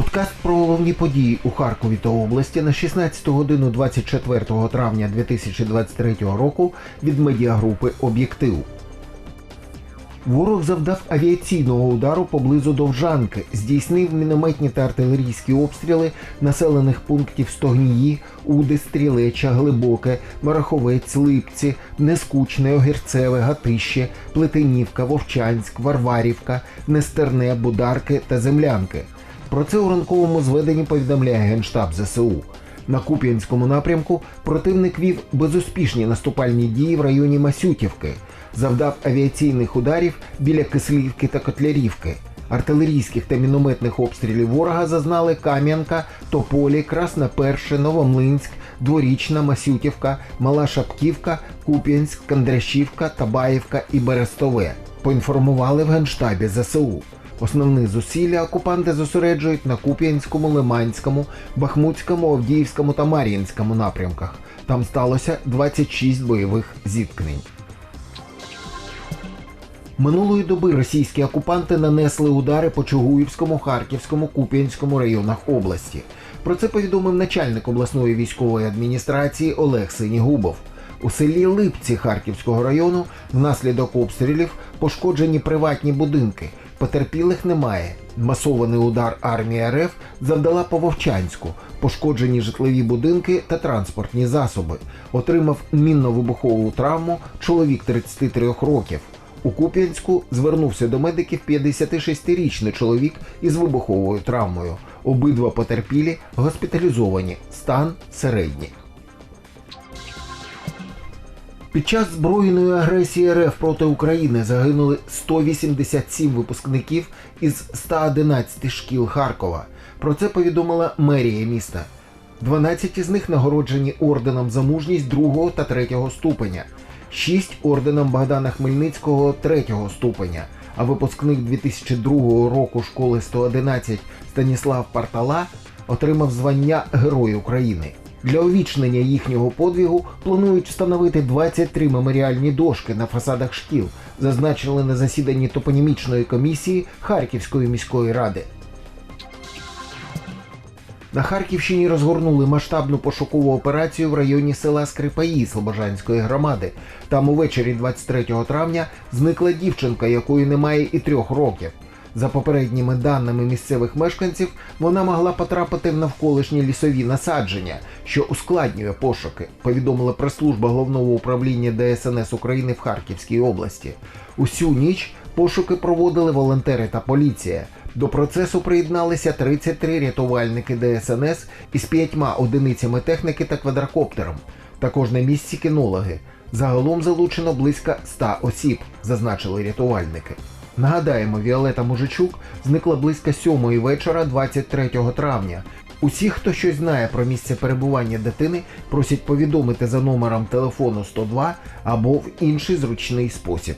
Подкаст про головні події у Харкові та області на 16 годину 24 травня 2023 року від медіагрупи Об'єктив. Ворог завдав авіаційного удару поблизу Довжанки, здійснив мінометні та артилерійські обстріли населених пунктів Стогнії, Уди, Стрілеча, Глибоке, Мараховець, Липці, Нескучне, Огірцеве, Гатище, Плетенівка, Вовчанськ, Варварівка, Нестерне, Бударки та Землянки. Про це у ранковому зведенні повідомляє Генштаб ЗСУ. На Куп'янському напрямку противник вів безуспішні наступальні дії в районі Масютівки, завдав авіаційних ударів біля Кислівки та Котлярівки. Артилерійських та мінометних обстрілів ворога зазнали Кам'янка, Тополі, Красна Перше, Новомлинськ, Дворічна, Масютівка, Мала Шапківка, Куп'янськ, Кандрящівка, Табаївка і Берестове. Поінформували в Генштабі ЗСУ. Основні зусилля окупанти зосереджують на Куп'янському, Лиманському, Бахмутському, Авдіївському та Мар'їнському напрямках. Там сталося 26 бойових зіткнень. Минулої доби російські окупанти нанесли удари по Чугуївському, Харківському, Куп'янському районах області. Про це повідомив начальник обласної військової адміністрації Олег Синігубов. У селі Липці Харківського району внаслідок обстрілів пошкоджені приватні будинки. Потерпілих немає. Масований удар армії РФ завдала по Вовчанську, пошкоджені житлові будинки та транспортні засоби. Отримав мінно-вибухову травму чоловік 33 років. У Куп'янську звернувся до медиків 56-річний чоловік із вибуховою травмою. Обидва потерпілі госпіталізовані. Стан середній. Під час збройної агресії РФ проти України загинули 187 випускників із 111 шкіл Харкова. Про це повідомила мерія міста. 12 із них нагороджені орденом за мужність 2 та 3 ступеня, 6 орденом Богдана Хмельницького 3 ступеня. А випускник 2002 року школи 111 Станіслав Партала отримав звання Герой України. Для увічнення їхнього подвігу планують встановити 23 меморіальні дошки на фасадах шкіл, зазначили на засіданні топонімічної комісії Харківської міської ради. На Харківщині розгорнули масштабну пошукову операцію в районі села Скрипаї Слобожанської громади. Там увечері 23 травня зникла дівчинка, якої немає і трьох років. За попередніми даними місцевих мешканців, вона могла потрапити в навколишні лісові насадження, що ускладнює пошуки, повідомила прес-служба головного управління ДСНС України в Харківській області. Усю ніч пошуки проводили волонтери та поліція. До процесу приєдналися 33 рятувальники ДСНС із п'ятьма одиницями техніки та квадрокоптером. Також на місці кінологи. Загалом залучено близько 100 осіб, зазначили рятувальники. Нагадаємо, Віолета Мужичук зникла близько сьомої вечора 23 травня. Усі, хто щось знає про місце перебування дитини, просять повідомити за номером телефону 102 або в інший зручний спосіб.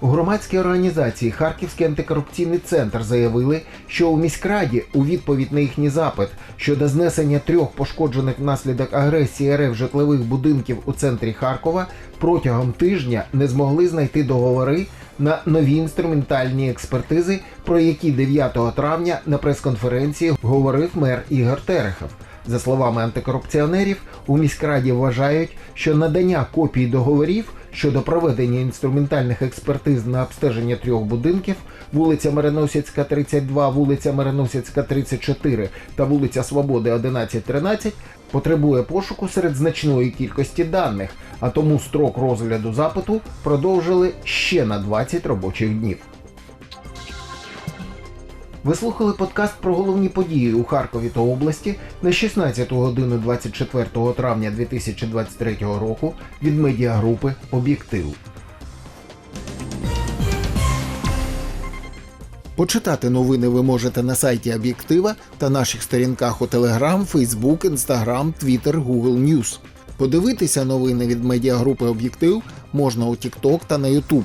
У громадській організації Харківський антикорупційний центр заявили, що у міськраді у відповідь на їхній запит щодо знесення трьох пошкоджених внаслідок агресії РФ житлових будинків у центрі Харкова протягом тижня не змогли знайти договори на нові інструментальні експертизи, про які 9 травня на прес-конференції говорив мер Ігор Терехов. За словами антикорупціонерів, у міськраді вважають, що надання копій договорів щодо проведення інструментальних експертиз на обстеження трьох будинків вулиця Мироносицька, 32, вулиця Мироносицька, 34 та вулиця Свободи 11-13 потребує пошуку серед значної кількості даних, а тому строк розгляду запиту продовжили ще на 20 робочих днів. Ви слухали подкаст про головні події у Харкові та області на 16 годину 24 травня 2023 року від медіагрупи Об'єктив. Почитати новини ви можете на сайті Об'єктива та наших сторінках у Telegram, Facebook, Instagram, Twitter, Google News. Подивитися новини від медіагрупи Об'єктив можна у TikTok та на YouTube.